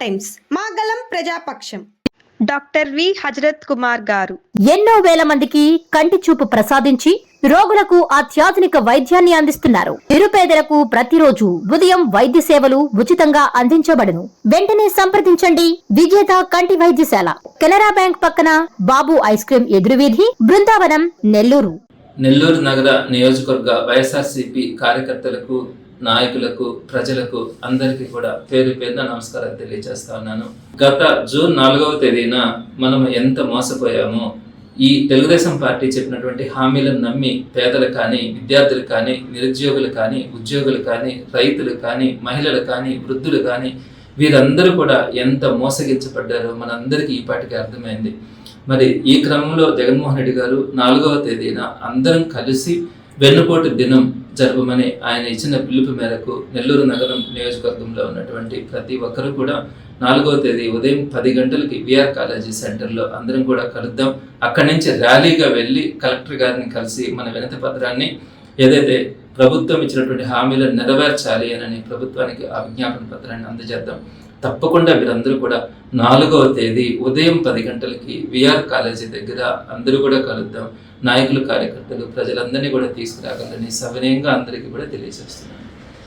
Times మాగలం Prajapaksham. Doctor V Hazrat Kumar గారు. ఎన్నో వేల మందికి కంటి చూపు ప్రసాదించి రోగులకు అత్యాధునిక వైద్యాన్ని అందిస్తున్నారు. నిరుపేదలకు ప్రతిరోజు ఉదయం వైద్య సేవలు ఉచితంగా అందించబడును. వెంటనే సంప్రదించండి. విజేత కంటి వైద్యశాల. కెనరా బ్యాంక్ పక్కన బాబు ఐస్ క్రీం ఎదురువీధి బృందావనం నెల్లూరు. నెల్లూరు నగర నియోజకవర్గ వైఎస్ఆర్సిపి కార్యకర్తలకు నాయకులకు ప్రజలకు అందరికీ కూడా పేరు పేరున నమస్కారాలు తెలియజేస్తా ఉన్నాను. గత జూన్ నాలుగవ తేదీన మనం ఎంత మోసపోయామో ఈ తెలుగుదేశం పార్టీ చెప్పినటువంటి హామీలను నమ్మి పేదలు కానీ విద్యార్థులు కానీ నిరుద్యోగులు కానీ ఉద్యోగులు కానీ రైతులు కానీ మహిళలు కానీ వృద్ధులు కానీ వీరందరూ కూడా ఎంత మోసగించబడ్డారో మనందరికీ ఈ పాటికి అర్థమైంది. మరి ఈ క్రమంలో జగన్మోహన్ రెడ్డి గారు నాలుగవ తేదీన అందరం కలిసి వెన్నుపోటు దినం జరపమని ఆయన ఇచ్చిన పిలుపు మేరకు నెల్లూరు నగరం నియోజకవర్గంలో ఉన్నటువంటి ప్రతి ఒక్కరూ కూడా నాలుగో తేదీ ఉదయం పది గంటలకి విఆర్ కాలేజీ సెంటర్లో అందరం కూడా కలుద్దాం. అక్కడి నుంచి ర్యాలీగా వెళ్ళి కలెక్టర్ గారిని కలిసి మన వినతి పత్రాన్ని ఏదైతే ప్రభుత్వం ఇచ్చినటువంటి హామీలను నెరవేర్చాలి అని ప్రభుత్వానికి ఆ విజ్ఞాపన పత్రాన్ని అందజేద్దాం. తప్పకుండా వీరందరూ కూడా నాలుగవ తేదీ ఉదయం పది గంటలకి విఆర్ కాలేజీ దగ్గర అందరూ కూడా కలుద్దాం. నాయకులు కార్యకర్తలు ప్రజలందరినీ కూడా తీసుకురాగలని సవినయంగా అందరికీ కూడా తెలియజేస్తున్నాను.